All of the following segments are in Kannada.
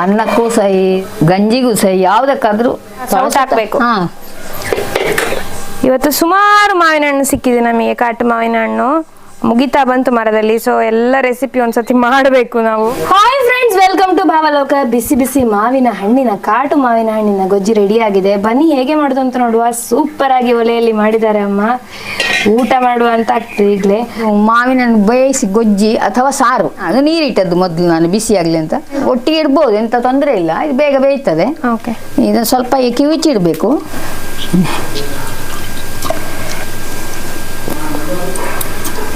ಅನ್ನಕ್ಕೂ ಸಹಿ ಗಂಜಿಗೂ ಸಹಿ ಯಾವ್ದಕ್ಕಾದ್ರೂ ಸೌಟ್ ಹಾಕ್ಬೇಕು. ಹಾ. ಇವತ್ತು ಸುಮಾರು ಮಾವಿನ ಹಣ್ಣು ಸಿಕ್ಕಿದೆ ನಮಗೆ ಕಾಟು ಮಾವಿನ ಹಣ್ಣು ಮುಗಿತಾ ಬಂತು ಮರದಲ್ಲಿ ಸೊ ಎಲ್ಲ ರೆಸಿಪಿ ಒಂದ್ಸತಿ ಮಾಡಬೇಕು ನಾವು. ಹಾಯ್ ಫ್ರೆಂಡ್ಸ್ ವೆಲ್ಕಮ್ ಭಾವಲೋಕ ಬಿಸಿ ಬಿಸಿ ಮಾವಿನ ಹಣ್ಣಿನ ಕಾಟು ಮಾವಿನ ಹಣ್ಣಿನ ಗೊಜ್ಜಿ ರೆಡಿ ಆಗಿದೆ ಬನ್ನಿ ಹೇಗೆ ಮಾಡೋದು ಅಂತ ನೋಡುವ. ಸೂಪರ್ ಆಗಿ ಒಲೆಯಲ್ಲಿ ಮಾಡಿದ್ದಾರೆ ಅಮ್ಮ. ಊಟ ಮಾಡುವ ಅಂತ ಆಗ್ತದೆ ಈಗಲೇ. ಮಾವಿನ ಹಣ್ಣು ಬೇಯಿಸಿ ಗೊಜ್ಜಿ ಅಥವಾ ಸಾರು. ಅದು ನೀರಿಟ್ಟದ್ದು ಮೊದಲು ನಾನು ಬಿಸಿ ಆಗ್ಲಿ ಅಂತ. ಒಟ್ಟಿಗೆ ಇಡ್ಬೋದು ಎಂತ ತೊಂದರೆ ಇಲ್ಲ. ಇದು ಬೇಗ ಬೇಯ್ತದೆ. ಓಕೆ. ಇದನ್ನು ಸ್ವಲ್ಪ ಕಿವಿಚಿಡಬೇಕು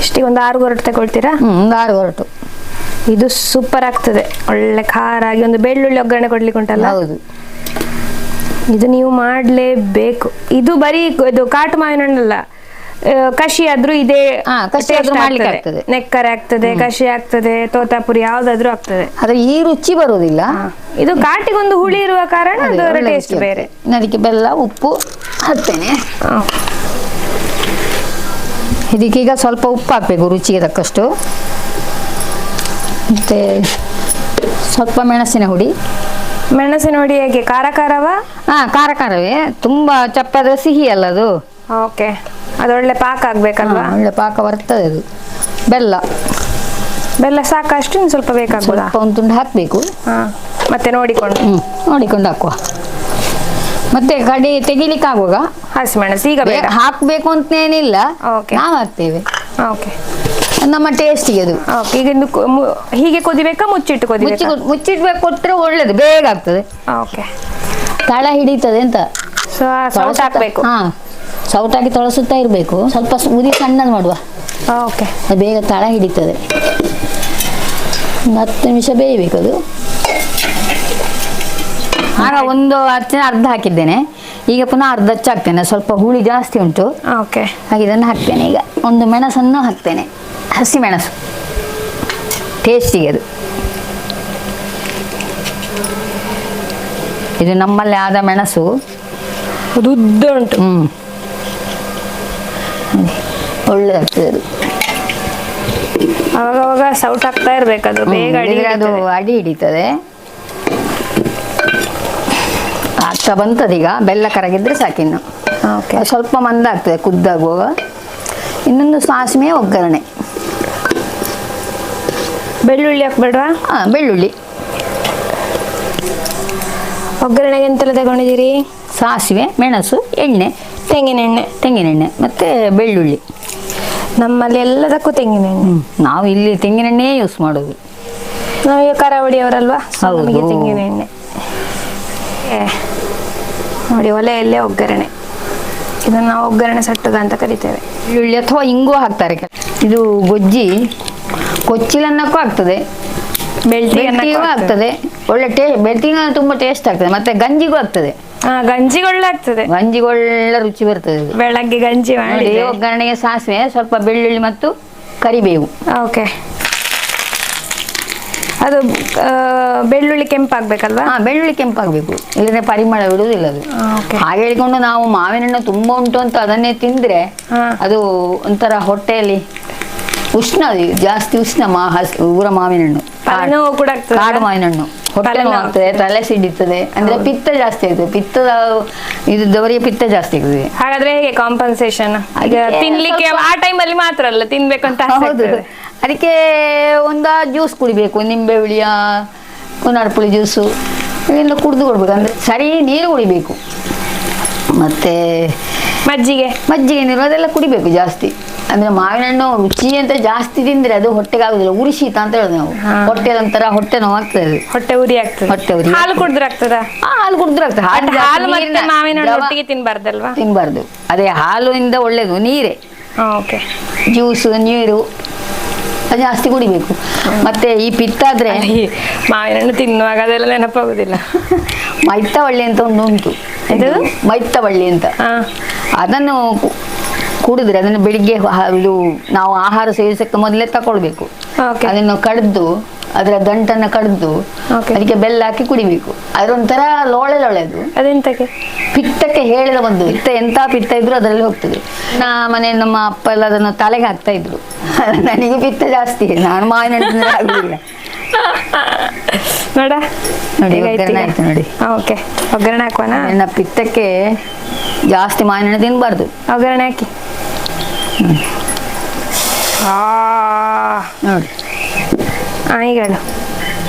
ಇಷ್ಟಿಗೆ ಒಂದು ಆರು ಗೊರಟು ತಗೊಳ್ತೀರಾ? ಹ್ಞೂ ಒಂದು ಆರು ಹೊರಟು ಇದು ಸೂಪರ್ ಆಗ್ತದೆ. ಒಳ್ಳೆ ಖಾರ ಆಗಿ ಒಂದು ಬೆಳ್ಳುಳ್ಳಿ ಒಗ್ಗರಣೆ ಕೊಡ್ಲಿಕ್ಕೆ ಉಂಟಲ್ಲ? ಹೌದು. ಇದು ನೀವು ಮಾಡಲೇಬೇಕು. ಇದು ಬರೀ ಇದು ಕಾಟು ಮಾವಿನ ಹಣ್ಣಲ್ಲ. ಕಷಿ ಆದ್ರೂ ಇದೇ ಆಗ್ತದೆ. ನೆಕ್ಕರೆ ಆಗ್ತದೆ ಕಷಿ ಆಗ್ತದೆ ತೋತಾಪುರಿ ಯಾವ್ದಾದ್ರೂ ಆಗ್ತದೆ. ಆದ್ರೆ ಈ ರುಚಿ ಬರುವುದಿಲ್ಲ ಇದು ಇದು ಕಾಟಿಗೊಂದು ಹುಳಿ ಇರುವ ಕಾರಣ ಅದೇ, ಅದರ ಟೇಸ್ಟ್ ಬೇರೆ. ಅದಕ್ಕೆ ಬೆಲ್ಲ ಉಪ್ಪು ಹಾಕ್ತೇನೆ. ಇದಕ್ಕೀಗ ಸ್ವಲ್ಪ ಉಪ್ಪು ಹಾಕ್ಬೇಕು ರುಚಿಗೆ ತಕ್ಕಷ್ಟು. ಮತ್ತೆ ಸ್ವಲ್ಪ ಮೆಣಸಿನ ಹುಡಿ. ಮೆಣಸಿನ ಹುಡಿ ಹೇಗೆ? ಖಾರ ಖಾರವ ಹಾ ಖಾರ ಖಾರವೇ ತುಂಬಾ ಚಪ್ಪದ ಸಿಹಿ ಅಲ್ಲ ಅದು. ಓಕೆ. ಅದೊಳ್ಳೆ ಪಾಕ ಆಗ್ಬೇಕಲ್ವಾ? ಒಳ್ಳೆ ಪಾಕ ಬರ್ತದೆ ಅದು. ಬೆಲ್ಲ. ಬೆಲ್ಲ ಸಾಕಷ್ಟು ಸ್ವಲ್ಪ ಬೇಕಾಗ್ಬೋದಾ? ಸ್ವಲ್ಪ ಒಂದು ತುಂಡು ಹಾಕಬೇಕು. ಹಾ ಮತ್ತೆ ನೋಡಿಕೊಂಡು. ಹ್ಮ್ ನೋಡಿಕೊಂಡು ಹಾಕುವ. ಮತ್ತೆ ಕಡೆ ತೆಗಿಲಿಕ್ಕೆ ಆಗುವಾಗ ಹಸಿಮೆಣಸು ಈಗ ಹಾಕ್ಬೇಕು ಹಾಕಬೇಕು ಅಂತೇನಿಲ್ಲ. ಓಕೆ. ನಾವು ಹಾಕ್ತೇವೆ. ಓಕೆ ನಮ್ಮ ಟೇಸ್ಟಿಗೆ ಅದು. ಓಕೆ ಈಗ ಇನ್ನು ಕು- ಮು- ಹೀಗೆ ಕುದಿಬೇಕಾ ಮುಚ್ಚಿಟ್ಟು ಮುಚ್ಚಿ ಕುದಿಬೇಕಾ ಮುಚ್ಚಿಡ್ಬೇಕು ಕೊಟ್ರೆ ಒಳ್ಳೇದು ಬೇಗ ಆಗ್ತದೆ. ಓಕೆ ತಳ ಹಿಡಿತದೆ ಅಂತ. ಸೊ ಸೌಟ್ ಹಾಕ್ಬೇಕು. ಹಾ ಸೌಟಾಗಿ ತೊಳಸುತ್ತಾ ಇರಬೇಕು. ಸ್ವಲ್ಪ ಉದಿ ಉರಿ ಸಣ್ಣದು ಮಾಡುವ. ಓಕೆ ಅದು ಬೇಗ ತಳ ಹಿಡಿತದೆ. ಒಂದು ಹತ್ತು ನಿಮಿಷ ಬೇಯಬೇಕು ಅದು. ಆಗ ಒಂದು ಅರ್ಚನೆ ಅರ್ಧ ಹಾಕಿದ್ದೇನೆ. ಈಗ ಪುನಃ ಅರ್ಧ ಹಾಕ್ತೇನೆ ಸ್ವಲ್ಪ ಹುಳಿ ಜಾಸ್ತಿ ಉಂಟು. ಓಕೆ ಹಾಗೆ ಇದನ್ನು ಹಾಕ್ತೇನೆ. ಈಗ ಒಂದು ಮೆಣಸನ್ನು ಹಾಕ್ತೇನೆ. ಹಸಿ ಮೆಣಸು. ಟೇಸ್ಟಿಗೆ ಅದು. ಇದು ನಮ್ಮಲ್ಲಿ ಆದ ಮೆಣಸು. ಉದ್ದ ಉಂಟು. ಹ್ಞೂ ಒಳ್ಳೆದಾಗ್ತದೆ ಅದು. ಅವಾಗ ಸೌಟ್ ಆಗ್ತಾ ಇರಬೇಕು ಅದು. ಬೇಗ ಅಡಿ ಅದು ಅಡಿ ಹಿಡಿತದೆ. ಆಗ್ತಾ ಬಂತದೀಗ ಬೆಲ್ಲ ಕರಗಿದ್ರೆ ಸಾಕಿನ್ನು ಓಕೆ ಸ್ವಲ್ಪ ಮಂದ ಆಗ್ತದೆ ಕುದ್ದಾಗುವಾಗ. ಇನ್ನೊಂದು ಸಾಸಿವೆ ಒಗ್ಗರಣೆ. ಬೆಳ್ಳುಳ್ಳಿ ಹಾಕ್ಬೇಡ್ವಾ? ಹಾಂ ಬೆಳ್ಳುಳ್ಳಿ. ಒಗ್ಗರಣೆಗೆ ಎಂತೆಲ್ಲ ತಗೊಂಡಿದ್ದೀರಿ? ಸಾಸಿವೆ ಮೆಣಸು ಎಣ್ಣೆ. ತೆಂಗಿನ ಎಣ್ಣೆ ತೆಂಗಿನೆಣ್ಣೆ ಮತ್ತು ಬೆಳ್ಳುಳ್ಳಿ. ನಮ್ಮಲ್ಲಿ ಎಲ್ಲದಕ್ಕೂ ತೆಂಗಿನ ಎಣ್ಣೆ ನಾವು ಇಲ್ಲಿ ತೆಂಗಿನೆಣ್ಣೆ ಯೂಸ್ ಮಾಡೋದು. ನಾವೀಗ ಕರಾವಳಿಯವರಲ್ವಾ? so ಹೌದು. ನಮಗೆ ತೆಂಗಿನ ಎಣ್ಣೆ ಏ, ನೋಡಿ ಒಲೆಯಲ್ಲೇ ಒಗ್ಗರಣೆ. ಇದನ್ನ ನಾವು ಒಗ್ಗರಣೆ ಸಟ್ಟುಗ ಅಂತ ಕರಿತೇವೆ. ಈರುಳ್ಳಿ ಅಥವಾ ಇಂಗು ಹಾಕ್ತಾರೆ ಇದು ಗೊಜ್ಜಿ ಕೊಚ್ಚಿಲನ್ನಕ್ಕೂ ಆಗ್ತದೆ. ಬೆಳ್ತಿಗೆ ಆಗ್ತದೆ. ಒಳ್ಳೆ ಟೇ ಬೆಳ್ತಿಗೆ ತುಂಬಾ ಟೇಸ್ಟ್ ಆಗ್ತದೆ ಮತ್ತೆ ಗಂಜಿಗೂ ಆಗ್ತದೆ. ಹಾ ಗಂಜಿ ಒಳ್ಳೆ ಆಗ್ತದೆ. ಗಂಜಿಗೆ ಒಳ್ಳೆ ರುಚಿ ಬರ್ತದೆ ಬೆಳಗ್ಗೆ ಗಂಜಿ ಮಾಡಿ ಒಗ್ಗರಣೆಗೆ ಸಾಸಿವೆ ಸ್ವಲ್ಪ ಬೆಳ್ಳುಳ್ಳಿ ಮತ್ತು ಕರಿಬೇವು. ಓಕೆ. ಅದು ಬೆಳ್ಳುಳ್ಳಿ ಕೆಂಪಾಗ್ಬೇಕಲ್ವಾ ಹಾ ಬೆಳ್ಳುಳ್ಳಿ ಕೆಂಪಾಗಬೇಕು ಇಲ್ಲದ್ರೆ ಪರಿಮಳ ಬಿಡುವುದಿಲ್ಲ ಅದು. ಹಾಗೆ ಹೇಳಿಕೊಂಡು ನಾವು ಮಾವಿನ ಹಣ್ಣು ತುಂಬಾ ಉಂಟು ಅಂತ ಅದನ್ನೇ ತಿಂದ್ರೆ. ಅದು ಒಂಥರ ಹೊಟ್ಟೆಯಲ್ಲಿ ಉಷ್ಣ ಜಾಸ್ತಿ ಉಷ್ಣ ಮಾ ಹಸ್ ಊರ ಮಾವಿನ ಹಣ್ಣು. ಕೂಡ ಕಾಡು ಮಾವಿನ ಹಣ್ಣು. ಹೊಟ್ಟೆ ಆಗ್ತದೆ ತಲೆ ಸಿಡಿತದೆ. ಅಂದ್ರೆ ಪಿತ್ತ ಜಾಸ್ತಿ ಆಗ್ತದೆ. ಪಿತ್ತದ ಇದು ದವರಿಗೆ ಪಿತ್ತ ಜಾಸ್ತಿ ಆಗ್ತದೆ. ಹಾಗಾದ್ರೆ ಹೇಗೆ ಕಾಂಪನ್ಸೇಷನ್ ತಿನ್ಲಿಕ್ಕೆ ಆ ಟೈಮಲ್ಲಿ ಮಾತ್ರ ಅಲ್ಲ ತಿನ್ಬೇಕಂತ ಹೌದು. ಅದಕ್ಕೆ ಒಂದು ಜ್ಯೂಸ್ ಕುಡಿಬೇಕು ನಿಂಬೆ ಹುಳಿಯ ಪುನಾಡ್ಪುಳಿ ಜ್ಯೂಸು. ಇವೆಲ್ಲ ಕುಡಿದು ಕೊಡ್ಬೇಕು ಅಂದ್ರೆ ಸರಿ ನೀರು ಕುಡಿಬೇಕು. ಮತ್ತೆ ಮಜ್ಜಿಗೆ. ಮಜ್ಜಿಗೆ ನೀರು ಅದೆಲ್ಲ ಕುಡಿಬೇಕು ಜಾಸ್ತಿ. ಅಂದ್ರೆ ಮಾವಿನ ಹಣ್ಣು ರುಚಿ ಅಂತ ಜಾಸ್ತಿ ತಿಂದ್ರೆ ಅದು ಹೊಟ್ಟೆಗೆ ಆಗುದಿಲ್ಲ ಉರಿ ಶೀತ ಅಂತ ಹೇಳೋದು ನಾವು. ಹೊಟ್ಟೆ ಒಂಥರ ಹೊಟ್ಟೆ ನೋವು ಆಗ್ತದೆ ಹೊಟ್ಟೆ ಉರಿ ಆಗ್ತದೆ. ಹೊಟ್ಟೆ ಉರಿ ಹಾಲು ಕುಡಿದ್ರೆ ಆಗ್ತದ? ಹಾಲು ಕುಡಿದ್ರೆ ಆಗ್ತದೆ. ಹಾಲು ಮಾವಿನ ಹಣ್ಣು ಒಟ್ಟಿಗೆ ತಿನ್ಬಾರ್ದಲ್ವಾ? ತಿನ್ಬಾರ್ದು. ಅದೇ ಹಾಲಿಂದ ಒಳ್ಳೇದು ನೀರೇ. ಓಕೆ. ಜ್ಯೂಸು ನೀರು. ಜಾಸ್ತಿ ಕುಡಿಬೇಕು. ಮತ್ತೆ ಈ ಪಿತ್ತ ಆದ್ರೆ ಮಾವಿನ ಹಣ್ಣು ತಿನ್ನುವಾಗ ಅದೆಲ್ಲ ನೆನಪಾಗುದಿಲ್ಲ. ಮೈತ್ತವಳ್ಳಿ ಅಂತ ಒಂದು ಉಂಟು. ಇದು? ಮೈತ್ತವಳ್ಳಿ ಅಂತ. ಅದನ್ನು ಕುಡಿದ್ರೆ ಅದನ್ನು ಬೆಳಿಗ್ಗೆ ಇದು ನಾವು ಆಹಾರ ಸೇವಿಸಕ್ಕೆ ಮೊದಲೇ ತಕೊಳ್ಬೇಕು. ಅದನ್ನು ಕಡ್ದು ಅದರ ದಂಟನ್ನ ಕಡ್ದು. ಅದಕ್ಕೆ ಬೆಲ್ಲ ಹಾಕಿ ಕುಡಿಬೇಕು. ಅದರೊಂಥರ ಲೋಳೆ ಲೋಳೆದು. ಅದೆಂತಕ್ಕೆ? ಪಿತ್ತಕ್ಕೆ ಹೇಳಿದ ಒಂದು ಪಿತ್ತ ಎಂತ ಪಿತ್ತ ಇದ್ರು ಅದರಲ್ಲಿ ಹೋಗ್ತದೆ. ನಾ ಮನೆ ನಮ್ಮ ಅಪ್ಪ ಎಲ್ಲ ಅದನ್ನು ತಲೆಗೆ ಹಾಕ್ತಾ ಇದ್ರು. ನನಗೆ ಪಿತ್ತ ಜಾಸ್ತಿ ನಾನು ಮಾವಿನ ಆಗುದಿಲ್ಲ ನೋಡ ನೋಡಿ, ಒಗ್ಗರಣೆ? ಆಯ್ತು ನೋಡಿ. ಓಕೆ ಒಗ್ಗರಣೆ ನನ್ನ ಪಿತ್ತಕ್ಕೆ ಜಾಸ್ತಿ ಮಾವಿನ ತಿನ್ಬಾರ್ದು. ಒಗ್ಗರಣೆ ಹಾಕಿ. ನೋಡಿ. ಈಗ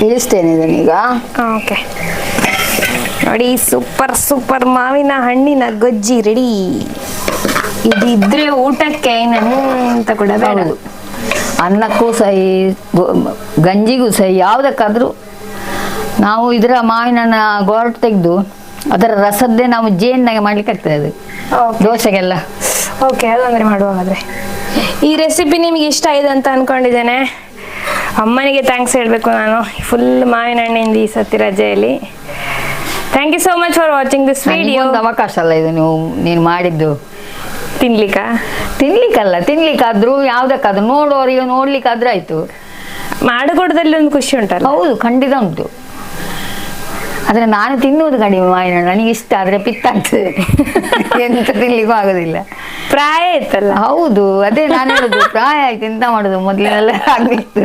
ಇಳಿಸ್ತೇನೆ ಇದನ್ನೀಗ ಓಕೆ. ನೋಡಿ ಸೂಪರ್ ಸೂಪರ್ ಮಾವಿನ ಹಣ್ಣಿನ ಗೊಜ್ಜಿ ರೆಡಿ ಇದಿದ್ರೆ ಊಟಕ್ಕೆ ಅಂತ ಕೂಡ ಬೇಡ. ಅನ್ನಕ್ಕೂ ಸಹಿ ಗಂಜಿಗೂ ಸಹಿ ಯಾವುದಕ್ಕಾದ್ರೂ ನಾವು ಇದರ ಮಾವಿನ ಗೋರ್ಟ್ ತೆಗೆದು ಅದರ ರಸದ್ದೇ ನಾವು ಜೇನ್ನಾಗೆ ಮಾಡ್ಲಿಕ್ಕೆ ಆಗ್ತದೆ ಅದು ದೋಸೆಗೆಲ್ಲ. ಓಕೆ ಅದಂದ್ರೆ ಮಾಡುವಾಗಾದ್ರೆ ಈ ರೆಸಿಪಿ ನಿಮಗೆ ಇಷ್ಟ ಆಗಿದೆ ಅಂತ ಅನ್ಕೊಂಡಿದ್ದೇನೆ. ಅಮ್ಮನಿಗೆ ಥ್ಯಾಂಕ್ಸ್ ಹೇಳಬೇಕು ನಾನು. ಫುಲ್ ಮಾವಿನ ಹಣ್ಣಿಂದ ಈ ಸತಿ ರಜೆಯಲ್ಲಿ. Thank you so much for watching this video ಒಂದು ಅವಕಾಶ ಅಲ್ಲ ಇದು ನೀವು ನೀನು ಮಾಡಿದ್ದು. ತಿನ್ಲಿಕ್ಕ? ತಿನ್ಲಿಕ್ಕಲ್ಲ ತಿನ್ಲಿಕ್ಕಾದ್ರೂ ಯಾವ್ದಕ್ಕಾದ್ರೂ ನೋಡುವವರಿಗೆ ನೋಡ್ಲಿಕ್ಕಾದ್ರೂ ಆಯ್ತು. ಮಾಡಿಕೊಡದಲ್ಲಿ ಒಂದು ಖುಷಿ ಉಂಟಲ್ಲ ಹೌದು ಖಂಡಿತ ಉಂಟು. ಆದ್ರೆ ನಾನು ತಿನ್ನುವುದು ಕಡಿಮೆ ಮಾವಿನ ಹಣ್ಣು. ನನಗೆ ಇಷ್ಟ ಆದ್ರೆ ಪಿತ್ತ ಆಗ್ತದೆ ಎಂತ ತಿನ್ಲಿಕ್ಕೂ ಆಗೋದಿಲ್ಲ. ಪ್ರಾಯ ಇತ್ತಲ್ಲ? ಹೌದು ಅದೇ ನಾನು ಹೇಳುದು ಪ್ರಾಯ ಆಯ್ತು ಎಂತ ಮಾಡುದು? ಮೊದ್ಲೆಲ್ಲ ಆಗ್ಬಿಟ್ಟು